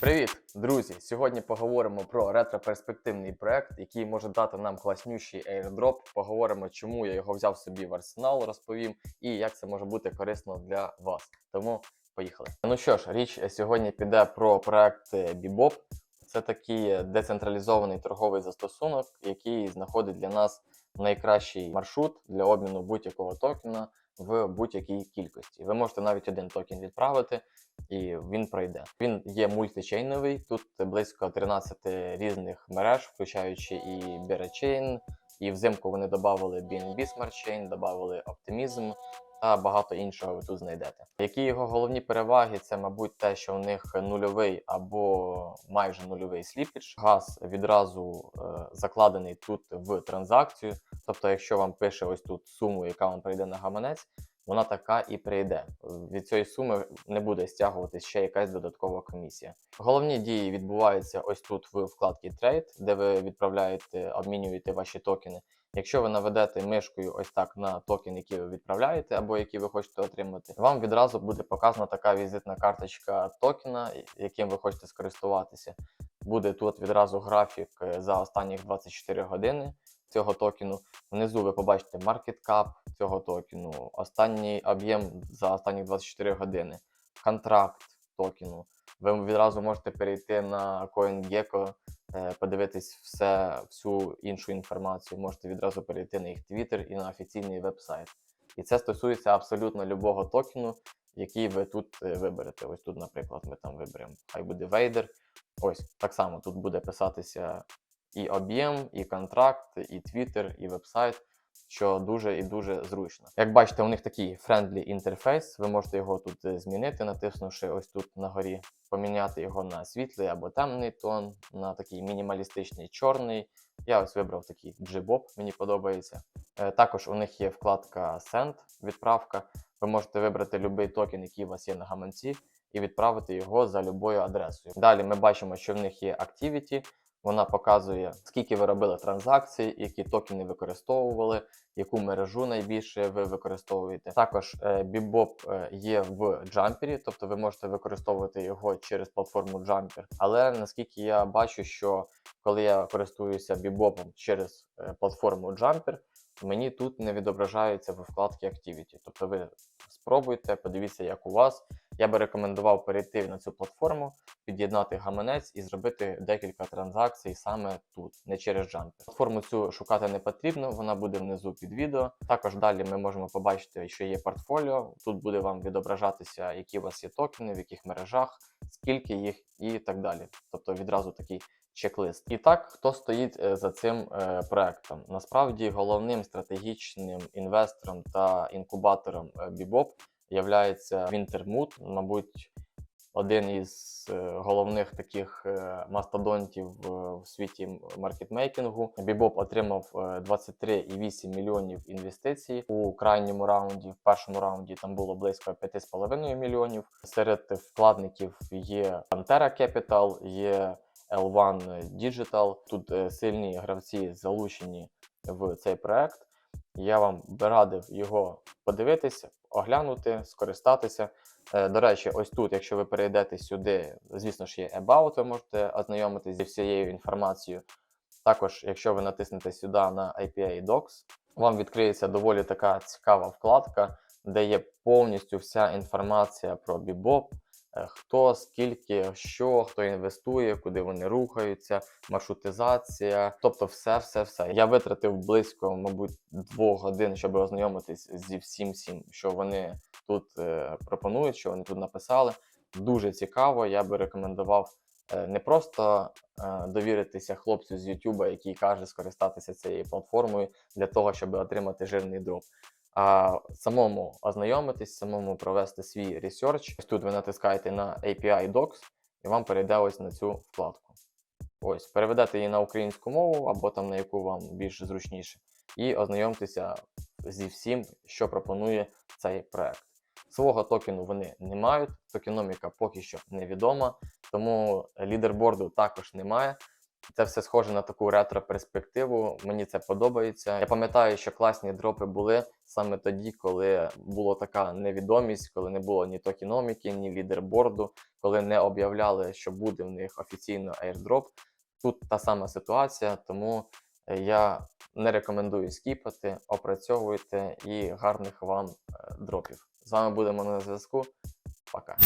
Привіт, друзі! Сьогодні поговоримо про ретроперспективний проект, який може дати нам класнющий airdrop. Поговоримо, чому я його взяв собі в арсенал, розповім і як це може бути корисно для вас. Тому поїхали. Ну що ж, річ сьогодні піде про проект Bebop. Це такий децентралізований торговий застосунок, який знаходить для нас найкращий маршрут для обміну будь-якого токена в будь-якій кількості. Ви можете навіть один токен відправити, і він пройде. Він є мультичейновий. Тут близько 13 різних мереж, включаючи і Berachain, і взимку вони додали BNB Smart Chain, додали Optimism та багато іншого ви тут знайдете. Які його головні переваги? Це, мабуть, те, що у них нульовий або майже нульовий сліпідж. Газ відразу е, закладений тут в транзакцію. Тобто, якщо вам пише ось тут суму, яка вам прийде на гаманець, вона така і прийде. Від цієї суми не буде стягуватись ще якась додаткова комісія. Головні дії відбуваються ось тут в вкладці Trade, де ви відправляєте, обмінюєте ваші токени. Якщо ви наведете мишкою ось так на токен, який ви відправляєте, або який ви хочете отримати, вам відразу буде показана така візитна карточка токена, яким ви хочете скористуватися. Буде тут відразу графік е, за останніх 24 години цього токену. Внизу ви побачите market cap цього токену, останній об'єм за останні 24 години, контракт токену. Ви відразу можете перейти на CoinGecko, е, подивитись все, всю іншу інформацію. Можете відразу перейти на їх Twitter і на офіційний веб-сайт. І це стосується абсолютно любого токену, який ви тут е, виберете. Ось тут, наприклад, ми там виберемо. Хай буде Vader. Ось так само тут буде писатися і об'єм, і контракт, і Twitter, і веб-сайт що дуже і дуже зручно. Як бачите, у них такий friendly інтерфейс. Ви можете його тут е, змінити, натиснувши ось тут на горі, поміняти його на світлий або темний тон, на такий мінімалістичний чорний. Я ось вибрав такий G-Bob, мені подобається. Е, також у них є вкладка Send, відправка. Ви можете вибрати будь-який токен, який у вас є на гаманці, і відправити його за любою адресою. Далі ми бачимо, що в них є Activity. Вона показує, скільки ви робили транзакцій, які токени використовували, яку мережу найбільше ви використовуєте. Також е, Bebop е, є в джампері, тобто ви можете використовувати його через платформу Jumper. Але наскільки я бачу, що коли я користуюся Bebop через е, платформу Jumper, мені тут не відображається в вкладці Activity. Тобто ви спробуйте, подивіться, як у вас. Я би рекомендував перейти на цю платформу, під'єднати гаманець і зробити декілька транзакцій саме тут, не через Jumper. Платформу цю шукати не потрібно, вона буде внизу під відео. Також далі ми можемо побачити, що є портфоліо. Тут буде вам відображатися, які у вас є токени, в яких мережах, скільки їх і так далі. Тобто відразу такий чек-лист. І так, хто стоїть е, за цим е, проектом? Насправді головним стратегічним інвестором та інкубатором е, Bebop являється Wintermood, мабуть, один із головних таких мастодонтів в світі маркетмейкінгу. Bebop отримав 23,8 мільйонів інвестицій у крайньому раунді. В першому раунді там було близько 5,5 мільйонів. Серед вкладників є Pantera Capital, є L1 Digital. Тут е, сильні гравці залучені в цей проект. Я вам би радив його подивитися, оглянути, скористатися. Е, до речі, ось тут, якщо ви перейдете сюди, звісно ж, є About, ви можете ознайомитися зі всією інформацією. Також, якщо ви натиснете сюди на IPA Docs, вам відкриється доволі така цікава вкладка, де є повністю вся інформація про Bebop, хто, скільки, що, хто інвестує, куди вони рухаються, маршрутизація, тобто все, все, все. Я витратив близько, мабуть, двох годин, щоб ознайомитись зі всім, всім, що вони тут е, пропонують, що вони тут написали. Дуже цікаво. Я би рекомендував е, не просто е, довіритися хлопцю з YouTube, який каже скористатися цією платформою для того, щоб отримати жирний дроп а самому ознайомитись, самому провести свій ресерч. Ось тут ви натискаєте на API Docs і вам перейде ось на цю вкладку. Ось, переведете її на українську мову або там на яку вам більш зручніше, і ознайомтеся зі всім, що пропонує цей проект. Свого токену вони не мають, токеноміка поки що невідома, тому лідерборду також немає. Це все схоже на таку ретро-перспективу. Мені це подобається. Я пам'ятаю, що класні дропи були саме тоді, коли була така невідомість, коли не було ні токеноміки, ні лідерборду, коли не об'являли, що буде в них офіційно airdrop. Тут та сама ситуація, тому е, я не рекомендую скіпати, опрацьовуйте і гарних вам е, дропів. З вами будемо на зв'язку. Пока.